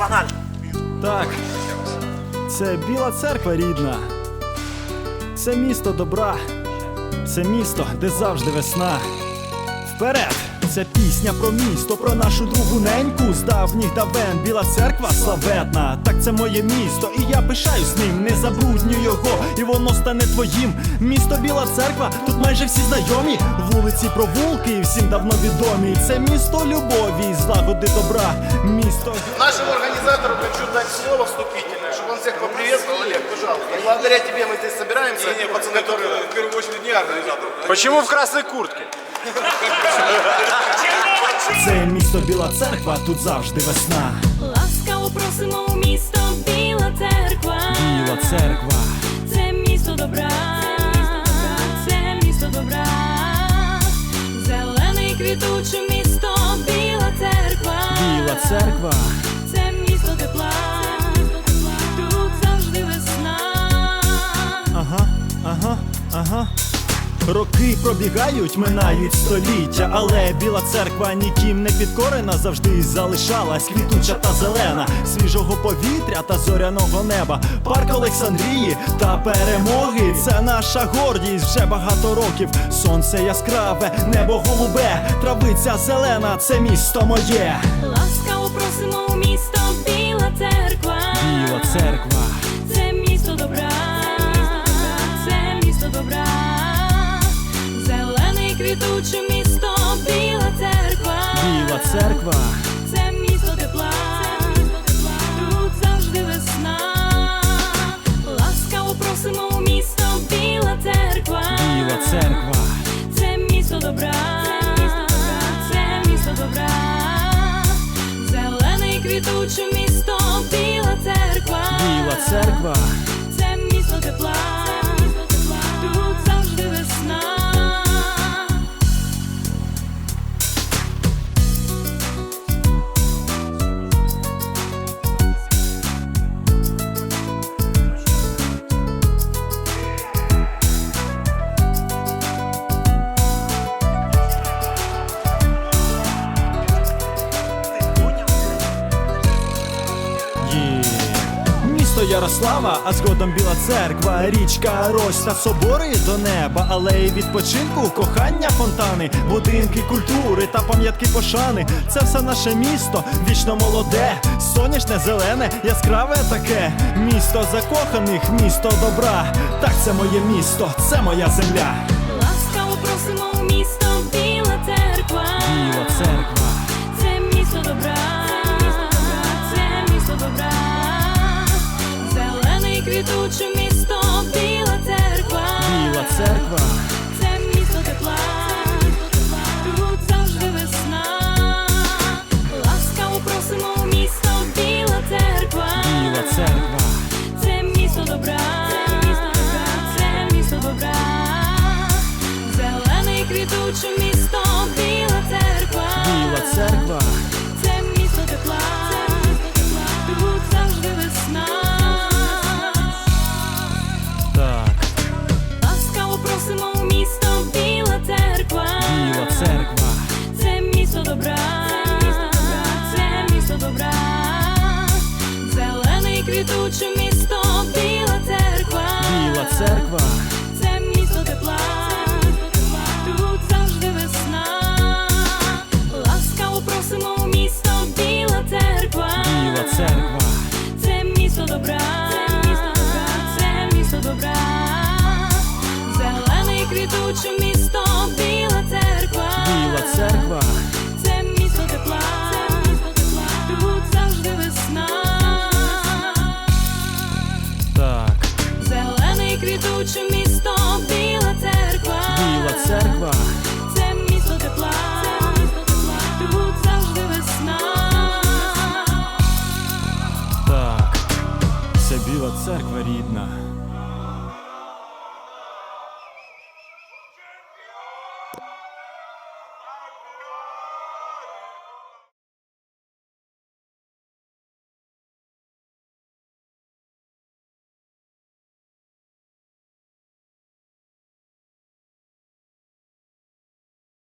погнали? Так, це біла церква рідна. Це місто добра. Це місто, де завжди весна. Вперед! Це пісня про місто, про нашу другу неньку з давніх давен. Біла церква славетна. Так це моє місто, і я пишаюсь ним, не забрудню його, і воно стане твоїм. Місто Біла церква, тут майже всі знайомі. Вулиці, провулки, всім давно відомі. Це місто любові, злагоди добра. Місто. Нашему организатору хочу дать слово вступительное, чтобы он всех поприветствовал. Олег, пожалуйста. Благодаря тебе мы здесь собираемся. Не, не, пацаны, которые... в первую очередь не организатор. Почему в красной куртке? Це місто Біла церква, тут завжди весна. Ласкаво просимо у місто Біла церква. Біла церква, Це місто добра. Це місто добра. Зелене і квітуче місто Біла церква. біла церква, Роки пробігають, минають століття, але біла церква ніким не підкорена, завжди залишалась квітуча та зелена, свіжого повітря та зоряного неба. Парк Олександрії та перемоги. Це наша гордість вже багато років. Сонце яскраве, небо голубе, травиця зелена, це місто моє. Ласкаво просимо у місто квітуче місто, біла церква, біла церква. це місто тепла, тут завжди весна. Ласкаво просимо у місто, біла церква, Біла церква, це місто добра, це місто добра, зелене і квітуче місто, біла церква, біла церква, це місто тепла, Місто Ярослава, а згодом Біла церква, річка Рось та собори до неба, алеї відпочинку, кохання, фонтани, будинки культури та пам'ятки пошани. Це все наше місто, вічно молоде, сонячне, зелене, яскраве таке. Місто закоханих, місто добра. Так, це моє місто, це моя земля. Ласкаво просимо у місто, церква, це місто добра, це місто добра, зелене і квітуче місто, біла церква, біла церква, це місто тепла, тут завжди весна. Ласкаво просимо у місто, біла церква, біла церква, це місто добра, це місто добра, зелене і квітуче місто,